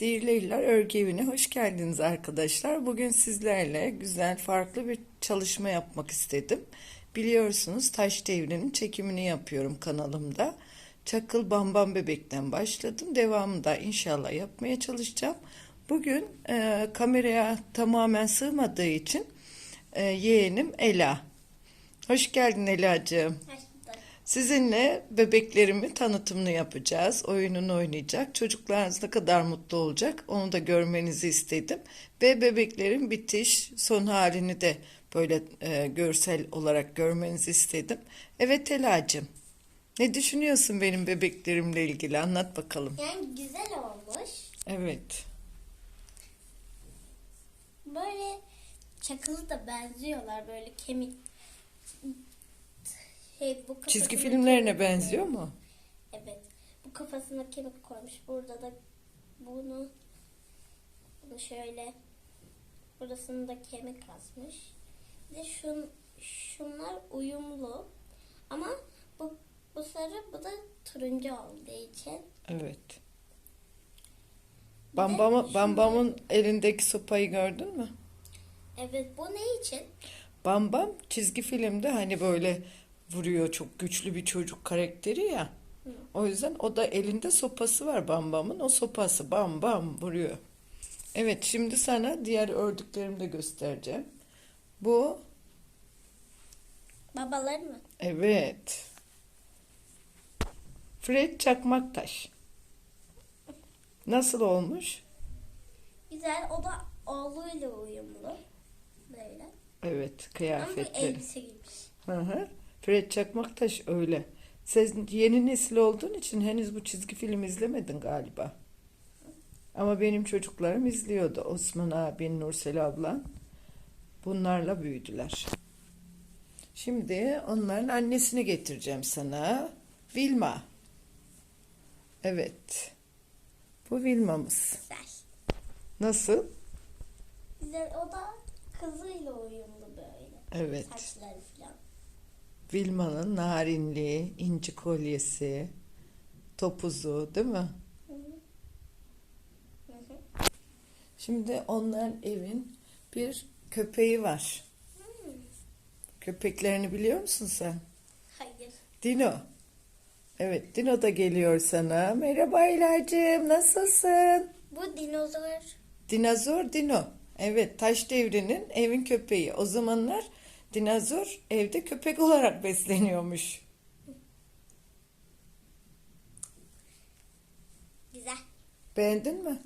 Sihirli İller Örgü Evi'ne hoş geldiniz arkadaşlar. Bugün sizlerle güzel farklı bir çalışma yapmak istedim. Biliyorsunuz Taş Devri'nin çekimini yapıyorum kanalımda. Çakıl Bambam Bebek'ten başladım. Devamında inşallah yapmaya çalışacağım. Bugün e, kameraya tamamen sığmadığı için e, yeğenim Ela. Hoş geldin Ela'cığım. Sizinle bebeklerimi tanıtımını yapacağız. Oyununu oynayacak. Çocuklarınız ne kadar mutlu olacak onu da görmenizi istedim. Ve bebeklerin bitiş son halini de böyle e, görsel olarak görmenizi istedim. Evet Ela'cığım. Ne düşünüyorsun benim bebeklerimle ilgili? Anlat bakalım. Yani güzel olmuş. Evet. Böyle çakılı da benziyorlar böyle kemik. Şey, bu Çizgi filmlerine benziyor mu? Evet. Bu kafasına kemik koymuş. Burada da bunu bunu şöyle burasını da kemik asmış. Bir de şun, şunlar uyumlu. Ama bu bu sarı bu da turuncu olduğu için. Evet. Bambamı, Bambam'ın elindeki sopayı gördün mü? Evet bu ne için? Bambam çizgi filmde hani böyle vuruyor çok güçlü bir çocuk karakteri ya. O yüzden o da elinde sopası var Bambam'ın. O sopası bam bam vuruyor. Evet şimdi sana diğer ördüklerimi de göstereceğim. Bu Babalar mı? evet. Fred Çakmaktaş. Nasıl olmuş? Güzel. O da oğluyla uyumlu. Böyle. Evet Ama bu kıyafetleri. elbise giymiş. Hı hı. Fred Çakmaktaş öyle. Sen yeni nesil olduğun için henüz bu çizgi film izlemedin galiba. Ama benim çocuklarım izliyordu. Osman abin, Nursel ablan. Bunlarla büyüdüler. Şimdi onların annesini getireceğim sana. Vilma. Evet. Bu Vilma'mız. Güzel. Nasıl? Güzel. O da kızıyla uyumlu böyle. Evet. Saçları falan. Vilma'nın narinliği, inci kolyesi, topuzu değil mi? Şimdi onların evin bir köpeği var. Köpeklerini biliyor musun sen? Hayır. Dino. Evet, Dino da geliyor sana. Merhaba İlacığım, nasılsın? Bu dinozor. Dinozor Dino. Evet, taş devrinin evin köpeği. O zamanlar dinozor evde köpek olarak besleniyormuş. Güzel. Beğendin mi?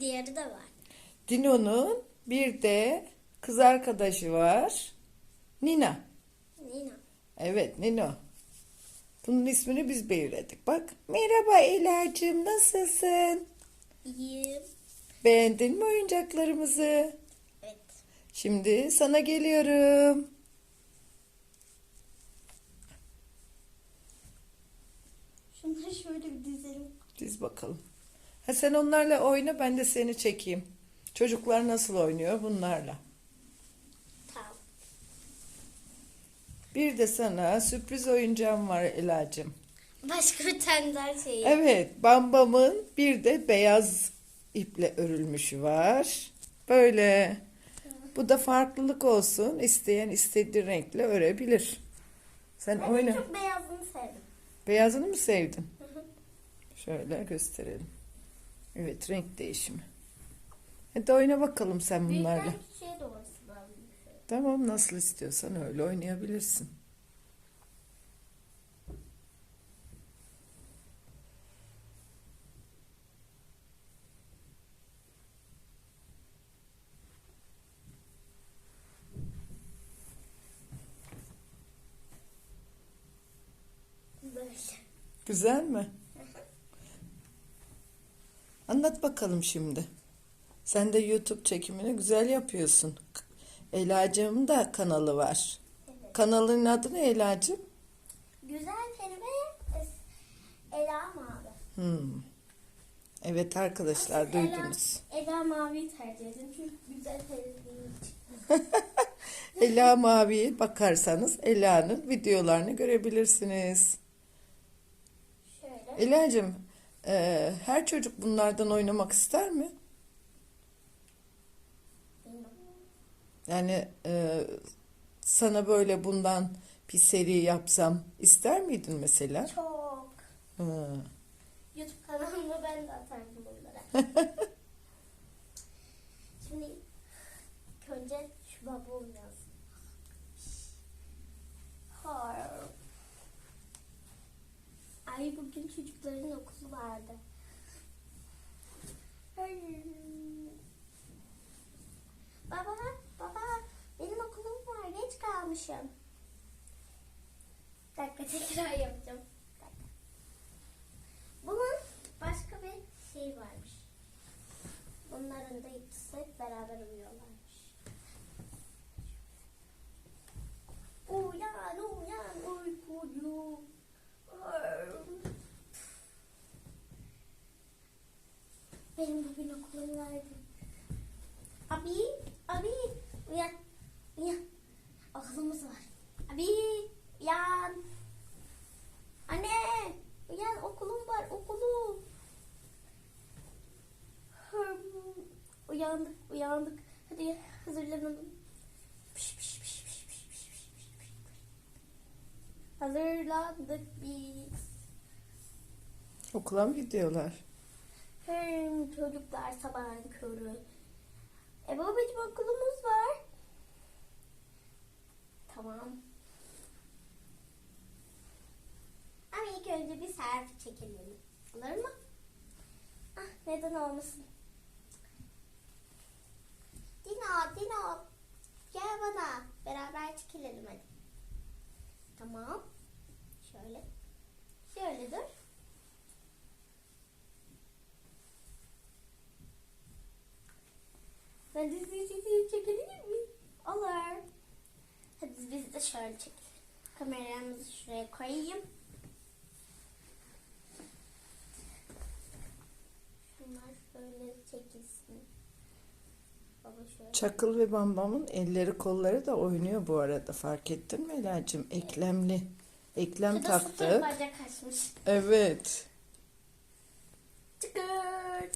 Diğeri de var. Dino'nun bir de kız arkadaşı var. Nina. Nina. Evet Nino. Bunun ismini biz belirledik. Bak. Merhaba Ela'cığım nasılsın? İyiyim. Beğendin mi oyuncaklarımızı? Şimdi sana geliyorum. Şunları şöyle bir dizelim. Diz bakalım. Ha sen onlarla oyna ben de seni çekeyim. Çocuklar nasıl oynuyor bunlarla? Tamam. Bir de sana sürpriz oyuncağım var Ela'cığım. Başka bir tane daha şey. Evet, Bambam'ın bir de beyaz iple örülmüşü var. Böyle. Bu da farklılık olsun. İsteyen istediği renkle örebilir. Sen Ben oyna. çok beyazını sevdim. Beyazını mı sevdin? Hı hı. Şöyle gösterelim. Evet, renk değişimi. Hadi oyna bakalım sen bunlarla. Büyükten küçüğe lazım. Tamam, nasıl istiyorsan öyle oynayabilirsin. Böyle. Güzel mi? Anlat bakalım şimdi. Sen de YouTube çekimini güzel yapıyorsun. Ela'cığımın da kanalı var. Evet. Kanalın adı ne Ela'cığım? Güzel es- Ela mavi. Hmm. Evet arkadaşlar duydunuz. Ela, Ela maviyi tercih edin çünkü güzel için. Ela Mavi'ye bakarsanız Ela'nın videolarını görebilirsiniz. Ela'cığım Ee, her çocuk bunlardan oynamak ister mi? Yani e, sana böyle bundan bir seri yapsam ister miydin mesela? Çok. Hı. YouTube kanalımda ben de atardım bunlara. Şimdi ilk önce şu bubble yaz. Har. Ay bugün çocukların okulu vardı. Baba, baba benim okulum var. Geç kalmışım. Bir dakika tekrar yapacağım. Bunun başka bir şey varmış. Bunların da ikisi beraber uyuyorlarmış. Hazırlandık biz. Okula mı gidiyorlar? Hım, çocuklar sabahın körü. E babacığım okulumuz var. Tamam. Ama ilk önce bir selfie çekelim. Olur mu? Ah neden olmasın? Dino, Dino. Gel bana. Beraber çekilelim hadi. Tamam. Şöyle. Şöyle dur. Ben de sizi çekebilir miyim? Olur. Hadi biz de şöyle çekelim. Kameramızı şuraya koyayım. Şunlar şöyle çekilsin. Baba şöyle. Çakıl ve Bambam'ın elleri kolları da oynuyor bu arada fark ettin mi Ela'cığım? Eklemli. Eklem Şurada bacak açmış. Evet. Çıkır.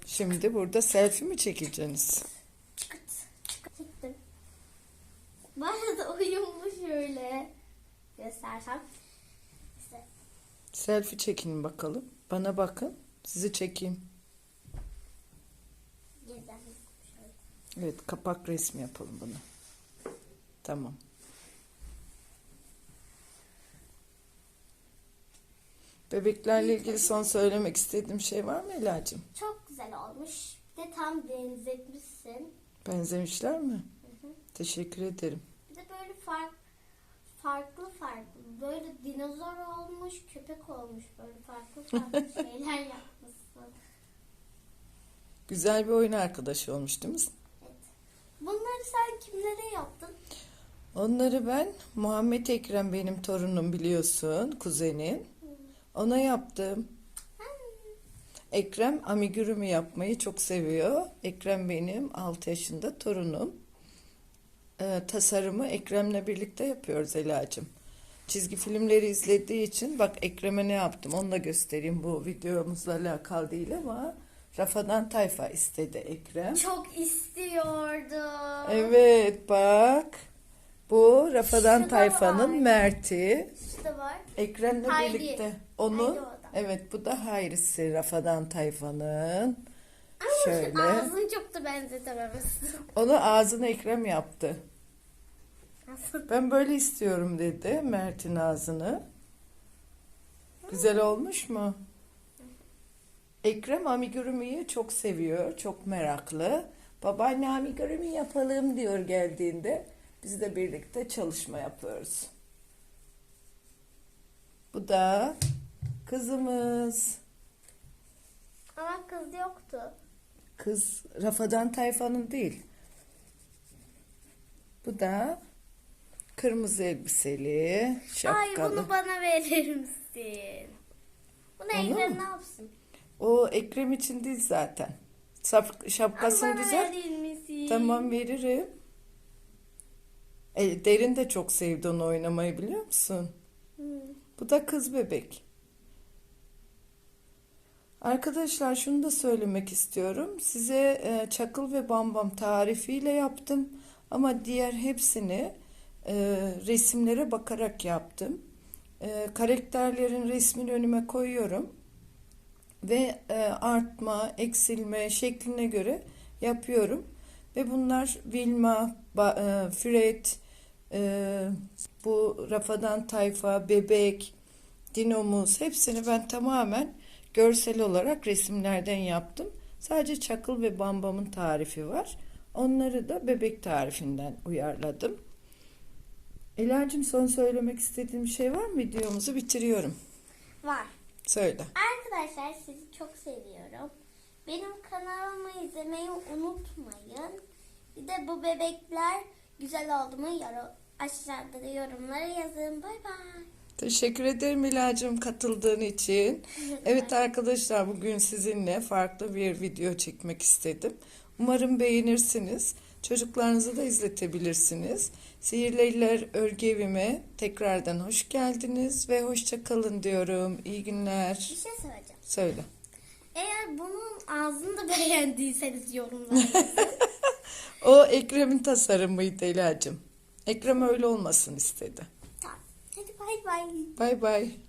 Şimdi burada selfie mi çekeceksiniz? Bu arada uyumlu şöyle. Göstersem. İşte Selfie çekin bakalım. Bana bakın. Sizi çekeyim. Evet kapak resmi yapalım bunu. Tamam. Bebeklerle ilgili son söylemek istediğim şey var mı Ela'cığım? Çok güzel olmuş. Bir de tam benzetmişsin. Benzemişler mi? Teşekkür ederim. Bir de böyle fark, farklı farklı. Böyle dinozor olmuş, köpek olmuş. Böyle farklı farklı şeyler yapmışsın. Güzel bir oyun arkadaşı olmuş değil mi? Evet. Bunları sen kimlere yaptın? Onları ben Muhammed Ekrem benim torunum biliyorsun, kuzenim. Ona yaptım. Ekrem amigurumi yapmayı çok seviyor. Ekrem benim 6 yaşında torunum. Ee, tasarımı Ekrem'le birlikte yapıyoruz Ela'cığım. Çizgi filmleri izlediği için bak Ekrem'e ne yaptım onu da göstereyim. Bu videomuzla alakalı değil ama Rafadan Tayfa istedi Ekrem. Çok istiyordu. Evet bak. Bu Rafadan Şu Tayfa'nın. Mert'i. Şu da var. Ekrem'le Hayri. birlikte. Onun Hayri evet bu da Hayrisi Rafadan Tayfa'nın. Şöyle. ağzını çok da benzetememişsin. Onu ağzına Ekrem yaptı. Ben böyle istiyorum dedi Mert'in ağzını. Güzel olmuş mu? Ekrem amigurumiyi çok seviyor, çok meraklı. Babaanne amigurumi yapalım diyor geldiğinde. Biz de birlikte çalışma yapıyoruz. Bu da kızımız. Ama kız yoktu. Kız Rafadan Tayfa'nın değil. Bu da kırmızı elbiseli, şapkalı. Ay bunu bana verir misin? Bunu Onu Ekrem mu? ne yapsın? O Ekrem için değil zaten. Sap, şapkasını Ama güzel. verir misin? Tamam veririm. E, Derin de çok sevdi onu oynamayı biliyor musun? Hı. Bu da kız bebek. Arkadaşlar şunu da söylemek istiyorum. Size e, çakıl ve bambam tarifiyle yaptım ama diğer hepsini e, resimlere bakarak yaptım. E, karakterlerin resmini önüme koyuyorum ve e, artma, eksilme şekline göre yapıyorum. Ve bunlar Vilma, ba, e, Fred, e, bu Rafadan Tayfa, Bebek, Dinomuz hepsini ben tamamen görsel olarak resimlerden yaptım. Sadece çakıl ve bambamın tarifi var. Onları da bebek tarifinden uyarladım. Ela'cığım son söylemek istediğim bir şey var mı? Videomuzu bitiriyorum. Var. Söyle. Arkadaşlar sizi çok seviyorum. Benim kanalımı izlemeyi unutmayın. Bir de bu bebekler güzel oldu mu aşağıda da yorumlara yazın. Bay bay. Teşekkür ederim İlacığım katıldığın için. Evet arkadaşlar bugün sizinle farklı bir video çekmek istedim. Umarım beğenirsiniz. Çocuklarınızı da izletebilirsiniz. Sihirli Eller Örgü Evime tekrardan hoş geldiniz ve hoşça kalın diyorum. İyi günler. Bir şey söyleyeceğim. Söyle. Eğer bunun ağzını da beğendiyseniz yorumlara. O Ekrem'in tasarımıydı Elacığım. Ekrem öyle olmasın istedi. Tamam. Hadi bay bay. Bay bay.